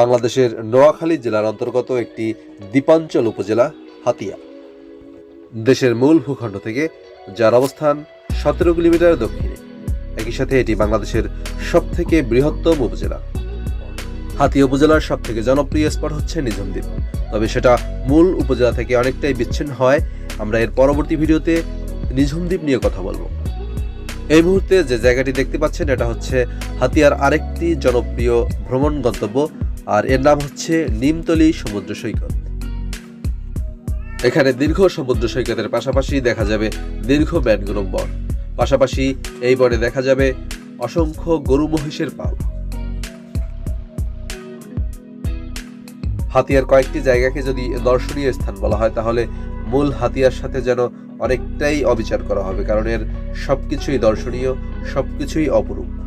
বাংলাদেশের নোয়াখালী জেলার অন্তর্গত একটি দ্বীপাঞ্চল উপজেলা হাতিয়া। দেশের মূল ভূখণ্ড থেকে যার অবস্থান সতেরো কিলোমিটার দক্ষিণে। একই সাথে এটি বাংলাদেশের সবথেকে বৃহত্তম উপজেলা। হাতিয়া উপজেলার সবথেকে জনপ্রিয় স্পট হচ্ছে নিঝুম দ্বীপ। তবে সেটা মূল উপজেলা থেকে অনেকটাই বিচ্ছিন্ন হয়। আমরা এর পরবর্তী ভিডিওতে নিঝুম দ্বীপ নিয়ে কথা বলব। এই মুহূর্তে যে জায়গাটি দেখতে পাচ্ছেন, এটা হচ্ছে হাতিয়ার আরেকটি জনপ্রিয় ভ্রমণ গন্তব্য আর এর নাম হচ্ছে নিমতলি সমুদ্র সৈকত। এখানে দীর্ঘ সমুদ্র সৈকতের পাশাপাশি দেখা যাবে দীর্ঘ ম্যানগ্রোভ বন। পাশাপাশি এই বনে দেখা যাবে অসংখ্য গরু মহিষের পাল। হাতিয়ার কয়েকটি জায়গাকে যদি দর্শনীয় স্থান বলা হয়, তাহলে মূল হাতিয়ার সাথে যেন অনেকটাই অবিচার করা হবে, কারণ এর সবকিছুই দর্শনীয়, সবকিছুই অপরূপ।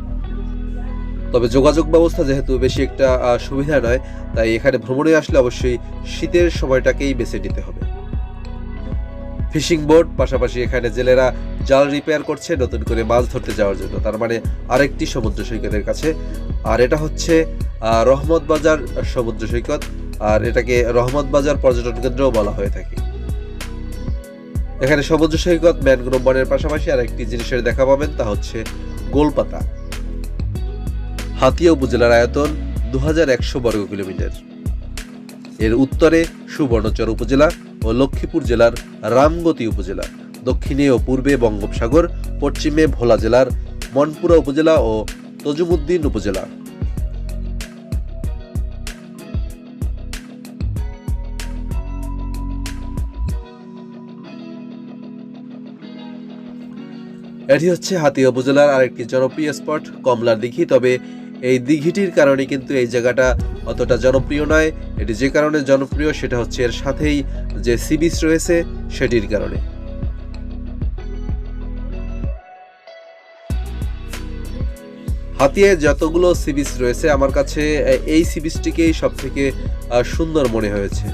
তবে যোগাযোগ ব্যবস্থা যেহেতু বেশি একটা সুবিধা নয়, তাই এখানে ভ্রমণে আসলে অবশ্যই শীতের সময়টাকেই বেছে নিতে হবে। ফিশিং বোট, পাশাপাশি এখানে জেলেরা জাল রিপেয়ার করছে নতুন করে মাছ ধরতে যাওয়ার জন্য। তার মানে আরেকটি সমুদ্র সৈকতের কাছে। আর এটা হচ্ছে রহমত বাজার সমুদ্র সৈকত। আর এটাকে রহমত বাজার পর্যটন কেন্দ্রও বলা হয়ে থাকে। এখানে সমুদ্র সৈকত ম্যানগ্রোভ বনের পাশাপাশি আরেকটি জিনিসের দেখা পাবেন, তা হচ্ছে গোলপাতা। হাতিয়া উপজেলার আয়তন দু বর্গ কিলোমিটার। এর উত্তরে সুবর্ণচর উপজেলা ও লক্ষ্মীপুর জেলার রামগতি উপজেলা, দক্ষিণে ও পূর্বে বঙ্গোপসাগর, পশ্চিমে ভোলা জেলার মনপুরা উপজেলা ও তজুমুদ্দিন উপজেলা। এটি হচ্ছে হাতিয়া উপজেলার আরেকটি জনপ্রিয় স্পট, কমলার দিঘি। তবে এই দিঘিটির কারণে কিন্তু এই জায়গাটা অতটা জনপ্রিয় নয়। এটি যে কারণে জনপ্রিয়, সেটা হচ্ছে এর সাথেই যে সি বিচ রয়েছে, সেটির কারণে। হাতিয়ায় যতগুলো সি বিচ রয়েছে, আমার কাছে এই সি বিচটিকেই সব থেকে সুন্দর মনে হয়েছে।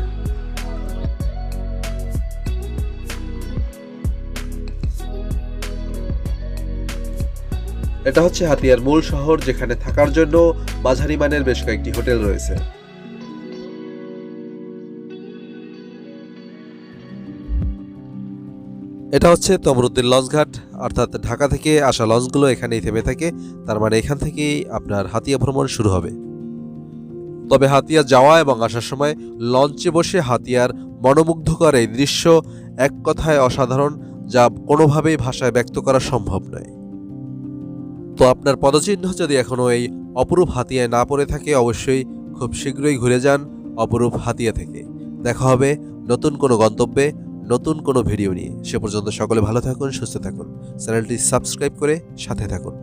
এটা হচ্ছে হাতিয়ার মূল শহর যেখানে থাকার জন্য মাঝারি মানের বেশ কয়েকটি হোটেল রয়েছে। এটা হচ্ছে তমরুদ্দিন লঞ্চঘাট অর্থাৎ ঢাকা থেকে আসা লঞ্চগুলো এখানেই থেমে থাকে। তার মানে এখান থেকেই আপনার হাতিয়া ভ্রমণ শুরু হবে। তবে হাতিয়া যাওয়া এবং আসার সময় লঞ্চে বসে হাতিয়ার মনোমুগ্ধকর এই দৃশ্য এক কথায় অসাধারণ, যা কোনোভাবেই ভাষায় ব্যক্ত করা সম্ভব নয়। তো আপনার পদচিহ্ন যদি এখনও এই অপরূপ হাতিয়ায় না পড়ে থাকে, অবশ্যই খুব শীঘ্রই ঘুরে যান অপরূপ হাতিয়া থেকে। দেখা হবে নতুন কোনো গন্তব্যে, নতুন কোনো ভিডিও নিয়ে। সে পর্যন্ত সকলে ভালো থাকুন, সুস্থ থাকুন। চ্যানেলটি সাবস্ক্রাইব করে সাথে থাকুন।